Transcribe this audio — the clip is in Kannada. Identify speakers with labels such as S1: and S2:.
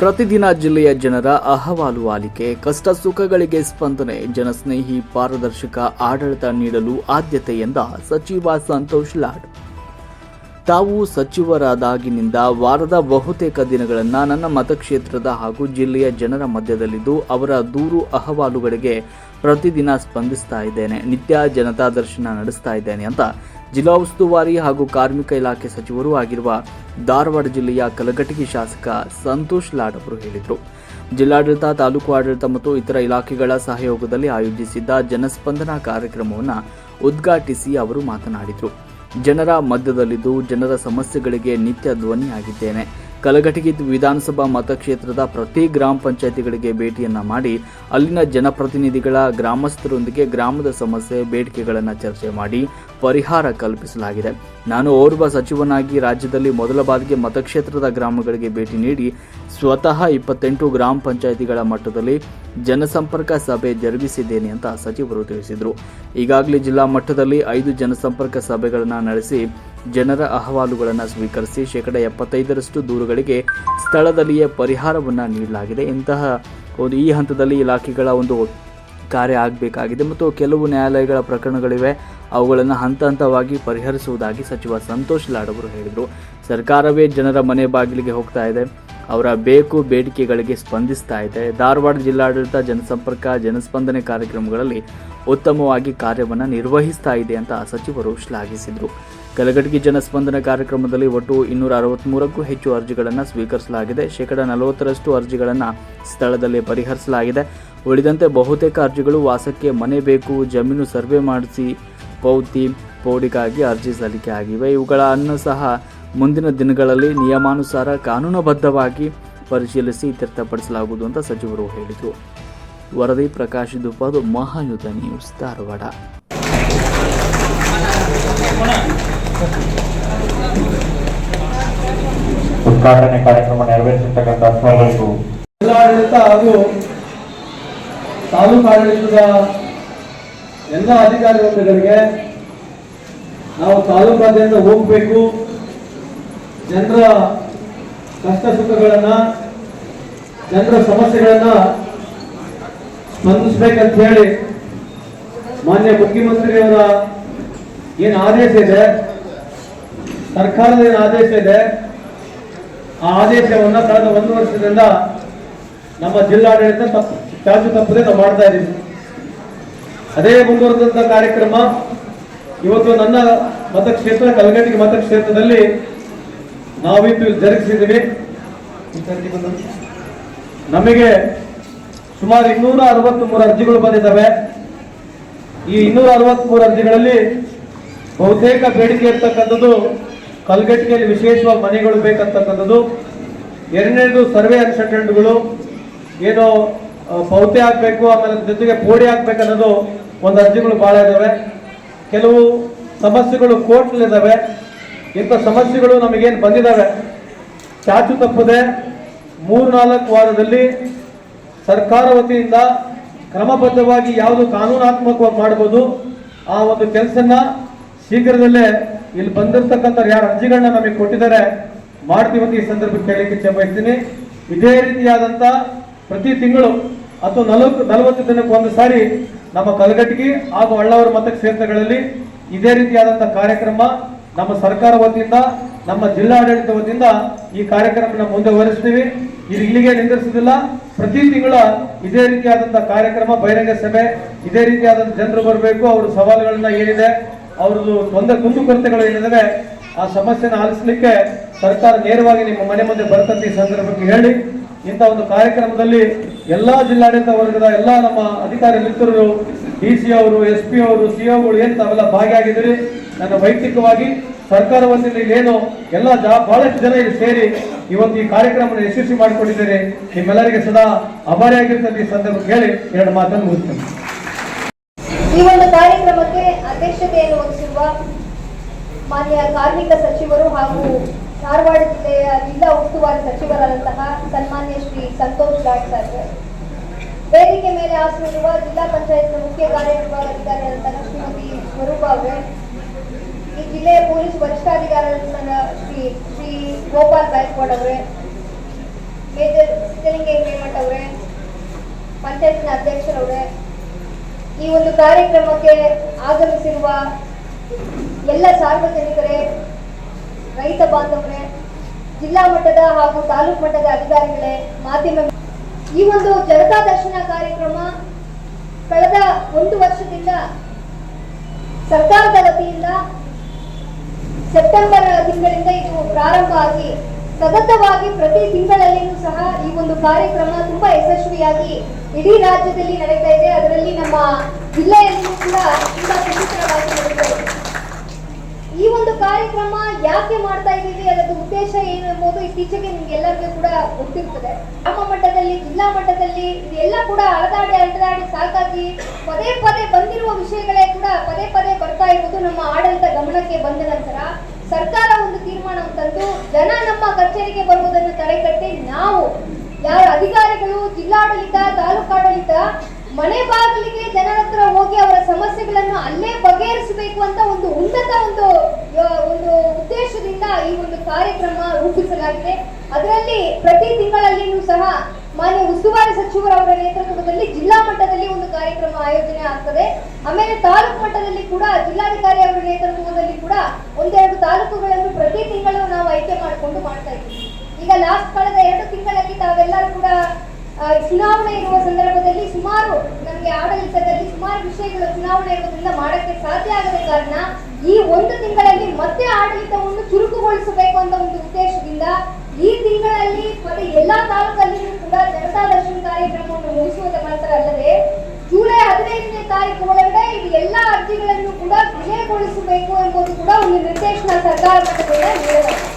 S1: ಪ್ರತಿದಿನ ಜಿಲ್ಲೆಯ ಜನರ ಅಹವಾಲು ಆಲಿಕೆ, ಕಷ್ಟ ಸುಖಗಳಿಗೆ ಸ್ಪಂದನೆ, ಜನಸ್ನೇಹಿ ಪಾರದರ್ಶಕ ಆಡಳಿತ ನೀಡಲು ಆದ್ಯತೆ ಎಂದ ಸಚಿವ ಸಂತೋಷ್ ಲಾಡ್. ತಾವು ಸಚಿವರಾದಾಗಿನಿಂದ ವಾರದ ಬಹುತೇಕ ದಿನಗಳನ್ನು ನನ್ನ ಮತಕ್ಷೇತ್ರದ ಹಾಗೂ ಜಿಲ್ಲೆಯ ಜನರ ಮಧ್ಯದಲ್ಲಿದ್ದು ಅವರ ದೂರು ಅಹವಾಲುಗಳಿಗೆ ಪ್ರತಿದಿನ ಸ್ಪಂದಿಸ್ತಾ ಇದ್ದೇನೆ. ನಿತ್ಯ ಜನತಾ ದರ್ಶನ ನಡೆಸ್ತಾ ಇದ್ದೇನೆ ಅಂತ ಜಿಲ್ಲಾ ಉಸ್ತುವಾರಿ ಹಾಗೂ ಕಾರ್ಮಿಕ ಇಲಾಖೆ ಸಚಿವರೂ ಆಗಿರುವ ಧಾರವಾಡ ಜಿಲ್ಲೆಯ ಕಲಘಟಗಿ ಶಾಸಕ ಸಂತೋಷ್ ಲಾಡ್ ಅವರು ಹೇಳಿದರು. ಜಿಲ್ಲಾಡಳಿತ, ತಾಲೂಕು ಆಡಳಿತ ಮತ್ತು ಇತರ ಇಲಾಖೆಗಳ ಸಹಯೋಗದಲ್ಲಿ ಆಯೋಜಿಸಿದ್ದ ಜನಸ್ಪಂದನ ಕಾರ್ಯಕ್ರಮವನ್ನು ಉದ್ಘಾಟಿಸಿ ಅವರು ಮಾತನಾಡಿದರು. ಜನರ ಮಧ್ಯದಲ್ಲಿದ್ದು ಜನರ ಸಮಸ್ಯೆಗಳಿಗೆ ನಿತ್ಯ ಧ್ವನಿಯಾಗಿದ್ದೇನೆ. ಕಲಘಟಗಿ ವಿಧಾನಸಭಾ ಮತಕ್ಷೇತ್ರದ ಪ್ರತಿ ಗ್ರಾಮ ಪಂಚಾಯಿತಿಗಳಿಗೆ ಭೇಟಿಯನ್ನ ಮಾಡಿ ಅಲ್ಲಿನ ಜನಪ್ರತಿನಿಧಿಗಳ, ಗ್ರಾಮಸ್ಥರೊಂದಿಗೆ ಗ್ರಾಮದ ಸಮಸ್ಯೆ, ಬೇಡಿಕೆಗಳನ್ನು ಚರ್ಚೆ ಮಾಡಿ ಪರಿಹಾರ ಕಲ್ಪಿಸಲಾಗಿದೆ. ನಾನು ಓರ್ವ ಸಚಿವನಾಗಿ ರಾಜ್ಯದಲ್ಲಿ ಮೊದಲ ಬಾರಿಗೆ ಮತಕ್ಷೇತ್ರದ ಗ್ರಾಮಗಳಿಗೆ ಭೇಟಿ ನೀಡಿ ಸ್ವತಃ ಇಪ್ಪತ್ತೆಂಟು ಗ್ರಾಮ ಪಂಚಾಯಿತಿಗಳ ಮಟ್ಟದಲ್ಲಿ ಜನಸಂಪರ್ಕ ಸಭೆ ಜರುಗಿಸಿದ್ದೇನೆ ಅಂತ ಸಚಿವರು ತಿಳಿಸಿದರು. ಈಗಾಗಲೇ ಜಿಲ್ಲಾ ಮಟ್ಟದಲ್ಲಿ ಐದು ಜನಸಂಪರ್ಕ ಸಭೆಗಳನ್ನು ನಡೆಸಿ ಜನರ ಅಹವಾಲುಗಳನ್ನು ಸ್ವೀಕರಿಸಿ ಶೇಕಡ ಎಪ್ಪತ್ತೈದರಷ್ಟು ದೂರುಗಳಿಗೆ ಸ್ಥಳದಲ್ಲಿಯೇ ಪರಿಹಾರವನ್ನು ನೀಡಲಾಗಿದೆ. ಇಂತಹ ಒಂದು ಈ ಹಂತದಲ್ಲಿ ಇಲಾಖೆಗಳ ಒಂದು ಕಾರ್ಯ ಆಗಬೇಕಾಗಿದೆ ಮತ್ತು ಕೆಲವು ನ್ಯಾಯಾಲಯಗಳ ಪ್ರಕರಣಗಳಿವೆ. ಅವುಗಳನ್ನು ಹಂತ ಹಂತವಾಗಿ ಪರಿಹರಿಸುವುದಾಗಿ ಸಚಿವ ಸಂತೋಷ್ ಲಾಡ್ ಅವರು ಹೇಳಿದರು. ಸರ್ಕಾರವೇ ಜನರ ಮನೆ ಬಾಗಿಲಿಗೆ ಹೋಗ್ತಾ ಇದೆ. ಅವರ ಬೇಕು ಬೇಡಿಕೆಗಳಿಗೆ ಸ್ಪಂದಿಸ್ತಾ ಇದೆ. ಧಾರವಾಡ ಜಿಲ್ಲಾಡಳಿತ ಜನಸಂಪರ್ಕ, ಜನಸ್ಪಂದನೆ ಕಾರ್ಯಕ್ರಮಗಳಲ್ಲಿ ಉತ್ತಮವಾಗಿ ಕಾರ್ಯವನ್ನು ನಿರ್ವಹಿಸ್ತಾ ಇದೆ ಅಂತ ಸಚಿವರು ಶ್ಲಾಘಿಸಿದರು. ಕಲಘಟಗಿ ಜನಸ್ಪಂದನ ಕಾರ್ಯಕ್ರಮದಲ್ಲಿ ಒಟ್ಟು ಇನ್ನೂರ ಅರವತ್ತ್ಮೂರಕ್ಕೂ ಹೆಚ್ಚು ಅರ್ಜಿಗಳನ್ನು ಸ್ವೀಕರಿಸಲಾಗಿದೆ. ಶೇಕಡ ನಲವತ್ತರಷ್ಟು ಅರ್ಜಿಗಳನ್ನು ಸ್ಥಳದಲ್ಲಿ ಪರಿಹರಿಸಲಾಗಿದೆ. ಉಳಿದಂತೆ ಬಹುತೇಕ ಅರ್ಜಿಗಳು ವಾಸಕ್ಕೆ ಮನೆ ಬೇಕು, ಜಮೀನು ಸರ್ವೆ ಮಾಡಿಸಿ, ಪೌತಿ, ಪೌಡಿಗಾಗಿ ಅರ್ಜಿ ಸಲ್ಲಿಕೆ ಆಗಿವೆ. ಇವುಗಳನ್ನು ಸಹ ಮುಂದಿನ ದಿನಗಳಲ್ಲಿ ನಿಯಮಾನುಸಾರ ಕಾನೂನುಬದ್ಧವಾಗಿ ಪರಿಶೀಲಿಸಿ ಇತ್ಯರ್ಥಪಡಿಸಲಾಗುವುದು ಅಂತ ಸಚಿವರು ಹೇಳಿದರು. ವರದಿ ಪ್ರಕಾಶ್ ದುಪಾದು ಮಹಾಯುಧ ನ್ಯೂಸ್ ಧಾರವಾಡ.
S2: ಉದ್ಘಾಟನೆ ಕಾರ್ಯಕ್ರಮ ನೆರವೇರಿಸಿರ್ತಕ್ಕಂಥ ಅಧಿಕಾರಿಗಳಿಗೂ
S3: ಜಿಲ್ಲಾಡಳಿತ ಹಾಗೂ ತಾಲೂಕು ಆಡಳಿತದ ಎಲ್ಲ ಅಧಿಕಾರಿ ವರ್ಗಗಳಿಗೆ ನಾವು ತಾಲೂಕಾದ್ಯಂತ ಹೋಗಬೇಕು. ಜನರ ಕಷ್ಟ ಸುಖಗಳನ್ನ, ಜನರ ಸಮಸ್ಯೆಗಳನ್ನ ಸ್ಪಂದಿಸ್ಬೇಕಂತ ಹೇಳಿ ಮಾನ್ಯ ಮುಖ್ಯಮಂತ್ರಿಯವರ ಏನು ಆದೇಶ ಇದೆ ಸರ್ಕಾರದ ಏನು ಆದೇಶ ಇದೆ, ಆ ಆದೇಶವನ್ನು ಕಳೆದ ಒಂದು ವರ್ಷದಿಂದ ನಮ್ಮ ಜಿಲ್ಲಾಡಳಿತ ತಪ್ಪು, ಚಾಚು ತಪ್ಪದೆ ನಾವು ಮಾಡ್ತಾ ಇದ್ದೀವಿ. ಅದೇ ಮುಂದುವರೆದಂತ ಕಾರ್ಯಕ್ರಮ, ಇವತ್ತು ನನ್ನ ಮತಕ್ಷೇತ್ರ ಕಲಘಟಿಗೆ ಮತಕ್ಷೇತ್ರದಲ್ಲಿ ನಾವಿತ್ತು ಜರುಗಿಸಿದ್ದೀವಿ. ನಮಗೆ ಸುಮಾರು ಇನ್ನೂರ ಅರವತ್ತ್ ಮೂರು ಅರ್ಜಿಗಳು ಬಂದಿದ್ದಾವೆ. ಈ ಇನ್ನೂರ ಅರವತ್ತ್ ಮೂರು ಅರ್ಜಿಗಳಲ್ಲಿ ಬಹುತೇಕ ಬೇಡಿಕೆ ಇರ್ತಕ್ಕಂಥದ್ದು ಕಲ್ಗಟ್ಟಿಗೆಯಲ್ಲಿ ವಿಶೇಷವಾಗಿ ಮನೆಗಳು ಬೇಕಂತಕ್ಕಂಥದ್ದು. ಎರಡನೇದು ಸರ್ವೆ ಅನ್ಸಟೆಂಟ್ಗಳು ಏನು ಪೌತೆ ಆಗಬೇಕು ಆಮೇಲೆ ಜೊತೆಗೆ ಪೋಡಿ ಹಾಕ್ಬೇಕು ಅನ್ನೋದು ಒಂದು ಅರ್ಜಿಗಳು ಭಾಳ ಇದ್ದಾವೆ ಕೆಲವು ಸಮಸ್ಯೆಗಳು ಕೋರ್ಟ್ನಲ್ಲಿದ್ದಾವೆ ಇಂಥ ಸಮಸ್ಯೆಗಳು ನಮಗೇನು ಬಂದಿದ್ದಾವೆ ಚಾಚು ತಪ್ಪದೆ ಮೂರು ನಾಲ್ಕು ವಾರದಲ್ಲಿ ಸರ್ಕಾರ ವತಿಯಿಂದ ಕ್ರಮಬದ್ಧವಾಗಿ ಯಾವುದು ಕಾನೂನಾತ್ಮಕವಾಗಿ ಮಾಡ್ಬೋದು, ಆ ಒಂದು ಕೆಲಸನ ಶೀಘ್ರದಲ್ಲೇ ಇಲ್ಲಿ ಬಂದಿರತಕ್ಕಂಥ ಯಾರು ಅರ್ಜಿಗಳನ್ನ ನಮಗೆ ಕೊಟ್ಟಿದ್ದಾರೆ ಮಾಡ್ತೀವಂತ ಈ ಸಂದರ್ಭಕ್ಕೆ ಕೇಳಲಿಕ್ಕೆ ಇಚ್ಛೆ ಬಯಸ್ತೀನಿ ಇದೇ ರೀತಿಯಾದಂಥ ಪ್ರತಿ ತಿಂಗಳು ಅಥವಾ ನಲವತ್ತು ನಲವತ್ತು ದಿನಕ್ಕೆ ಒಂದು ಸಾರಿ ನಮ್ಮ ಕಲಘಟಗಿ ಹಾಗೂ ಅಳ್ಳವರ ಮತಕ್ಷೇತ್ರಗಳಲ್ಲಿ ಇದೇ ರೀತಿಯಾದಂಥ ಕಾರ್ಯಕ್ರಮ ನಮ್ಮ ಸರ್ಕಾರ ವತಿಯಿಂದ, ನಮ್ಮ ಜಿಲ್ಲಾಡಳಿತ ವತಿಯಿಂದ ಈ ಕಾರ್ಯಕ್ರಮನ ಮುಂದುವರಿಸ್ತೀವಿ. ಇದು ಇಲ್ಲಿಗೆ ನಿಂದಿಸುವುದಿಲ್ಲ. ಪ್ರತಿ ತಿಂಗಳ ಇದೇ ರೀತಿಯಾದಂಥ ಕಾರ್ಯಕ್ರಮ, ಬಹಿರಂಗ ಸಭೆ, ಇದೇ ರೀತಿಯಾದಂಥ ಜನರು ಬರಬೇಕು. ಅವ್ರ ಸವಾಲುಗಳನ್ನ ಏನಿದೆ ಅವ್ರದ್ದು ಒಂದೇ ಕುಂದು ಕೊರತೆಗಳು ಏನಿದಾವೆ, ಆ ಸಮಸ್ಯೆನ ಆಲಿಸಲಿಕ್ಕೆ ಸರ್ಕಾರ ನೇರವಾಗಿ ನಿಮ್ಮ ಮನೆ ಮುಂದೆ ಬರ್ತಂತ ಈ ಸಂದರ್ಭಕ್ಕೆ ಹೇಳಿ, ಇಂಥ ಒಂದು ಕಾರ್ಯಕ್ರಮದಲ್ಲಿ ಎಲ್ಲಾ ಜಿಲ್ಲಾಡಳಿತ ವರ್ಗದ ಎಲ್ಲಾ ನಮ್ಮ ಅಧಿಕಾರಿ ಮಿತ್ರರು, ಡಿ ಸಿ ಅವರು, ಎಸ್ ಪಿ ಅವರು, ಸಿ ಒಗಳು ಏನು ತಾವೆಲ್ಲ ಭಾಗಿಯಾಗಿದ್ದೀರಿ? ನನ್ನ ವೈಯಕ್ತಿಕವಾಗಿ ಸರ್ಕಾರ ವತಿಯಿಂದ ಇಲ್ಲೇನು ಎಲ್ಲ ಜಾ, ಬಹಳಷ್ಟು ಜನ ಇಲ್ಲಿ ಸೇರಿ ಇವತ್ತು ಈ ಕಾರ್ಯಕ್ರಮವನ್ನು ಯಶಸ್ವಿ ಮಾಡಿಕೊಂಡಿದ್ದೀರಿ. ನಿಮ್ಮೆಲ್ಲರಿಗೆ ಸದಾ ಅಭಾರಿಯಾಗಿರ್ತದೆ ಈ ಸಂದರ್ಭಕ್ಕೆ ಹೇಳಿ, ಎರಡು ಮಾತನ್ನು ಮುಗಿಸ್ತೇನೆ.
S4: ಈ ಒಂದು ಕಾರ್ಯಕ್ರಮಕ್ಕೆ ಅಧ್ಯಕ್ಷತೆಯನ್ನು ವಹಿಸಿರುವ ಮಾನ್ಯ ಕಾರ್ಮಿಕ ಸಚಿವರು ಹಾಗೂ ಧಾರವಾಡ ಜಿಲ್ಲೆಯ ಜಿಲ್ಲಾ ಉಸ್ತುವಾರಿ ಸಚಿವರಾದಂತಹ ಸನ್ಮಾನ್ಯ ಶ್ರೀ ಸಂತೋಷ್ ಲಾಡ್ ಸರ್. ವೇದಿಕೆ ಮೇಲೆ ಆಸನಿರುವ ಜಿಲ್ಲಾ ಪಂಚಾಯತ್ನ ಮುಖ್ಯ ಕಾರ್ಯನಿರ್ವಾಹಕಾರಿಯಾದಂತಹ ಶ್ರೀಮತಿ ಸ್ವರೂಪ ಅವರೇ, ಈ ಜಿಲ್ಲೆಯ ಪೊಲೀಸ್ ವರಿಷ್ಠಾಧಿಕಾರಿಯಾದಂತಹ ಶ್ರೀ ಶ್ರೀ ಗೋಪಾಲ್ ಗಾಯಕ್ವಾಡ್ ಅವರೇ, ಮೇಜರ್ ಸಿದ್ದಲಿಂಗ ಹೇಮಠ್ ಅವರೇ, ಪಂಚಾಯತ್ನ ಅಧ್ಯಕ್ಷರವರೇ ಕಾರ್ಯಕ್ರಮಕ್ಕೆ ಆಗಮಿಸಿರುವ ಎಲ್ಲ ಸಾರ್ವಜನಿಕರೇ, ರೈತ ಬಾಂಧವರೇ, ಜಿಲ್ಲಾ ಮಟ್ಟದ ಹಾಗೂ ತಾಲೂಕು ಮಟ್ಟದ ಅಧಿಕಾರಿಗಳೇ, ಮಾಧ್ಯಮ ಈ ಒಂದು ಜನತಾ ದರ್ಶನ ಕಾರ್ಯಕ್ರಮ ಕಳೆದ ಒಂದು ವರ್ಷದಿಂದ ಸರ್ಕಾರದ ವತಿಯಿಂದ ಸೆಪ್ಟೆಂಬರ್ ತಿಂಗಳಿಂದ ಇದು ಪ್ರಾರಂಭ ಆಗಿ ಸತತವಾಗಿ ಪ್ರತಿ ತಿಂಗಳಲ್ಲಿಯೂ ಸಹ ಈ ಒಂದು ಕಾರ್ಯಕ್ರಮ ತುಂಬಾ ಯಶಸ್ವಿಯಾಗಿ ಇಡೀ ರಾಜ್ಯದಲ್ಲಿ ನಡೀತಾ ಇದೆ. ಅದರಲ್ಲಿ ನಮ್ಮ ಜಿಲ್ಲೆಯಲ್ಲಿಯೂ ಕೂಡ ತುಂಬಾ ಇದೆ. ಈ ಒಂದು ಕಾರ್ಯಕ್ರಮ ಯಾಕೆ ಮಾಡ್ತಾ ಇದ್ದೀವಿ ಅದರ ಉದ್ದೇಶ ಏನು ಎಂಬುದು ಇತ್ತೀಚೆಗೆ ನಿಮ್ಗೆಲ್ಲರಿಗೂ ಕೂಡ ಗೊತ್ತಿರ್ತದೆ. ಗ್ರಾಮ ಮಟ್ಟದಲ್ಲಿ, ಜಿಲ್ಲಾ ಮಟ್ಟದಲ್ಲಿ ಇದೆಲ್ಲ ಕೂಡ ಅಳದಾಡಿ ಅಳದಾಡಿ ಸಾಕಾಗಿ ಪದೇ ಪದೇ ಬಂದಿರುವ ವಿಷಯಗಳೇ ಕೂಡ ಪದೇ ಪದೇ ಬರ್ತಾ ಇರುವುದು ನಮ್ಮ ಆಡಳಿತ ಗಮನಕ್ಕೆ ಬಂದ ನಂತರ ಸರ್ಕಾರ ಜನ ನಮ್ಮ ಕಚೇರಿಗೆ ಬರುವುದನ್ನು ತಡೆಗಟ್ಟಿ ನಾವು ಯಾರ ಅಧಿಕಾರಿಗಳು, ಜಿಲ್ಲಾಡಳಿತ, ತಾಲೂಕಾಡಳಿತ ಮನೆ ಬಾಗಿಲಿಗೆ ಜನರ ಹತ್ರ ಹೋಗಿ ಅವರ ಸಮಸ್ಯೆಗಳನ್ನು ಅಲ್ಲೇ ಬಗೆಹರಿಸಬೇಕು ಅಂತ ಒಂದು ಉನ್ನತ ಒಂದು ಒಂದು ಉದ್ದೇಶದಿಂದ ಈ ಒಂದು ಕಾರ್ಯಕ್ರಮ ರೂಪಿಸಲಾಗಿದೆ. ಅದರಲ್ಲಿ ಪ್ರತಿ ತಿಂಗಳಲ್ಲಿಯೂ ಸಹ ಮಾನ್ಯ ಉಸ್ತುವಾರಿ ಸಚಿವರವರ ನೇತೃತ್ವದಲ್ಲಿ ಜಿಲ್ಲಾ ಮಟ್ಟದಲ್ಲಿ ಒಂದು ಕಾರ್ಯಕ್ರಮ ಆಯೋಜನೆ ಆಗ್ತದೆ. ಆಮೇಲೆ ತಾಲೂಕು ಮಟ್ಟದಲ್ಲಿ ಕೂಡ, ಜಿಲ್ಲಾಧಿಕಾರಿ ಅವರ ನೇತೃತ್ವದಲ್ಲಿ ಕೂಡ ಒಂದೆರಡು ತಾಲೂಕುಗಳನ್ನು ಪ್ರತಿ ತಿಂಗಳು ನಾವು ಆಯ್ಕೆ ಮಾಡಿಕೊಂಡು ಮಾಡ್ತಾ ಇದ್ದೀವಿ. ಈಗ ಲಾಸ್ಟ್ ಕಳೆದ ಎರಡು ತಿಂಗಳಲ್ಲಿ ತಾವೆಲ್ಲರೂ ಕೂಡ ಚುನಾವಣೆ ಇರುವ ಸಂದರ್ಭದಲ್ಲಿ ಸುಮಾರು ನಮಗೆ ಆಡಳಿತದಲ್ಲಿ ಸುಮಾರು ವಿಷಯಗಳು ಚುನಾವಣೆ ಇರುವುದರಿಂದ ಮಾಡಕ್ಕೆ ಸಾಧ್ಯ ಆಗದ ಕಾರಣ ಈ ಒಂದು ತಿಂಗಳಲ್ಲಿ ಮತ್ತೆ ಆಡಳಿತವನ್ನು ಚುರುಕುಗೊಳಿಸಬೇಕು ಅಂತ ಒಂದು ಉದ್ದೇಶದಿಂದ ಈ ತಿಂಗಳಲ್ಲಿ ಮತ್ತೆ ಎಲ್ಲಾ ತಾಲೂಕಲ್ಲಿಯೂ ಕೂಡ ಜನತಾ ದರ್ಶನ ಕಾರ್ಯಕ್ರಮವನ್ನು ಮುಗಿಸುವುದರ ಮಾತ್ರ ಅಲ್ಲದೆ ಜುಲೈ ಹದಿನೈದನೇ ತಾರೀಕು ಒಳಗಡೆ ಇದು ಎಲ್ಲಾ ಅರ್ಜಿಗಳನ್ನು ಕೂಡ ವಿಜಯಗೊಳಿಸಬೇಕು ಎಂಬುದು ಕೂಡ ಒಂದು ನಿರ್ದೇಶನ ಸರ್ಕಾರ ಮಟ್ಟದಿಂದ ನೀಡಲಾಗಿದೆ